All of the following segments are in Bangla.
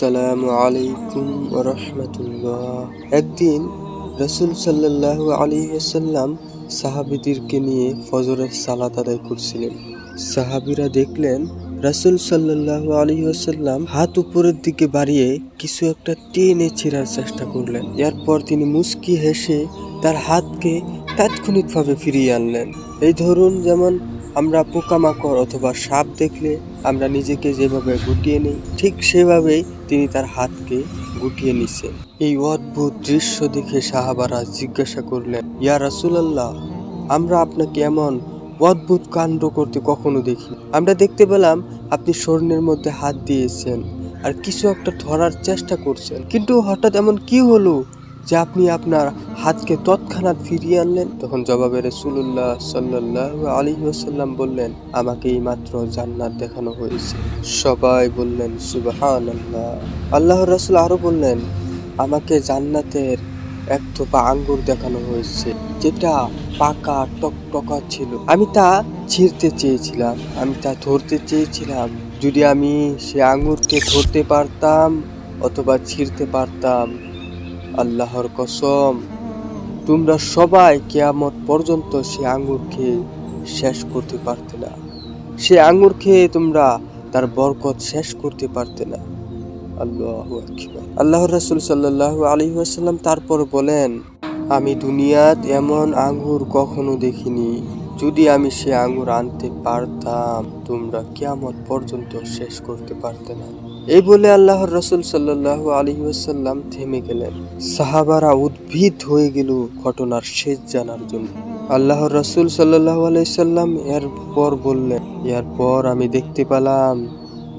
আসসালামু আলাইকুম রহমতুল্লাহ। একদিন রসুল সাল্লাহ আলী আসাল্লাম সাহাবিদেরকে নিয়ে ফজরের সালাত আদায় করছিলেন। সাহাবিরা দেখলেন রাসুল সাল্লাহ আলী আসাল্লাম হাত উপরের দিকে বাড়িয়ে কিছু একটা টেনে ছেঁড়ার চেষ্টা করলেন। এরপর তিনি মুস্কি হেসে তার হাতকে তাৎক্ষণিকভাবে ফিরিয়ে আনলেন। এই ধরুন যেমন আমরা পোকামাকড় অথবা সাপ দেখলে আমরা নিজেকে যেভাবে গুটিয়ে নিই, ঠিক সেভাবেই তিনি তার হাতকে গুটিয়ে নিছেন এই অদ্ভুত দৃশ্য দেখে সাহাবারা জিজ্ঞাসা করলেন, ইয়া রাসুলাল্লাহ, আমরা আপনাকে এমন অদ্ভুত কাণ্ড করতে কখনো দেখি আমরা দেখতে পেলাম আপনি স্বর্ণের মধ্যে হাত দিয়েছেন আর কিছু একটা ধরার চেষ্টা করছেন। কিন্তু হঠাৎ এমন কি হলো? যে আপনি আপনার হাতকে তৎক্ষণাৎ ফিরিয়ে আনলেন। তখন জবাবে রসুল্লাহ সাল্লাহ আলী ওসাল্লাম বললেন আমাকে এই মাত্র জান্নাত দেখানো হয়েছে। সবাই বললেন সুবাহান আল্লাহ আল্লাহ রসুল আরও বললেন, আমাকে জান্নাতের এক থোপা আঙ্গুর দেখানো হয়েছে, যেটা পাকা টকটকা ছিল। আমি তা ছিঁড়তে চেয়েছিলাম, আমি তা ধরতে চেয়েছিলাম। যদি আমি সে আঙুরকে ধরতে পারতাম অথবা ছিঁড়তে পারতাম আল্লাহর কসম, তোমরা সবাই কেয়ামত পর্যন্ত সে আঙ্গুর খেয়ে শেষ করতে পারতে না। সে আঙ্গুর খেয়ে তোমরা তার বরকত শেষ করতে পারতে না। আল্লাহ আল্লাহ রাসুল সাল্লাহ আলী আসাল্লাম তারপর বলেন, আমি দুনিয়াত এমন আঙ্গুর কখনো দেখিনি যদি আমি সে আঙুর আনতে পারতাম, তোমরা কেয়ামত পর্যন্ত শেষ করতে পারতে না। এই বলে আল্লাহর রসুল সাল্লাহ আলী ওয়াসাল্লাম থেমে গেলেন। সাহাবারা উদ্ভিদ হয়ে গেল ঘটনার শেষ জানার জন্য। আল্লাহর রসুল সাল্লাহ আলাইসাল্লাম এরপর বললেন এর পর আমি দেখতে পেলাম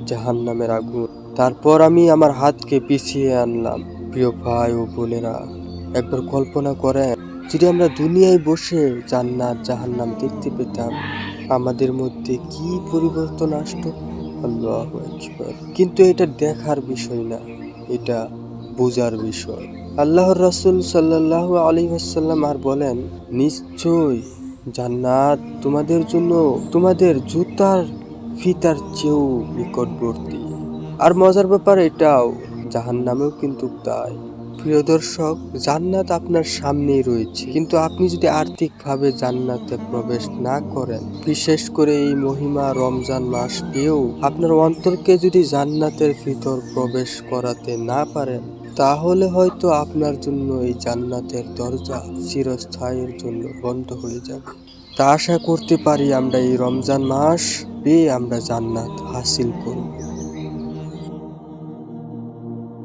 জাহান নামের আগুন। তারপর আমি আমার হাতকে পিছিয়ে আনলাম। প্রিয় ভাই ও বোনেরা, একবার কল্পনা করেন যদি আমরা দুনিয়ায় বসে জান্নাত, জাহান্নাম দেখতে পেতাম, আমাদের মধ্যে কি পরিবর্তন আসতো? আল্লাহ কিন্তু এটা দেখার বিষয় না, এটা বোঝার বিষয়। আল্লাহর রাসূল সাল্লাল্লাহু আলাইহি ওয়াসাল্লাম আর বলেন, নিশ্চয় জান্নাত তোমাদের জন্য, তোমাদের জুতার ফিতার চেয়েও নিকটবর্তী। আর মজার ব্যাপার এটাও, জাহান্নামেও কিন্তু তাই। প্রিয় দর্শক, জান্নাত আপনার সামনেই রয়েছে। কিন্তু আপনি যদি আর্থিকভাবে জান্নাতে প্রবেশ না করেন, বিশেষ করে এই মহিমা রমজান মাস পেয়েও আপনার অন্তরকে যদি জান্নাতের ভিতর প্রবেশ করাতে না পারেন, তাহলে হয়তো আপনার জন্য এই জান্নাতের দরজা চিরস্থায়ীর জন্য বন্ধ হয়ে যাবে। তা আশা করতে পারি আমরা এই রমজান মাস পেয়ে আমরা জান্নাত হাসিল করব।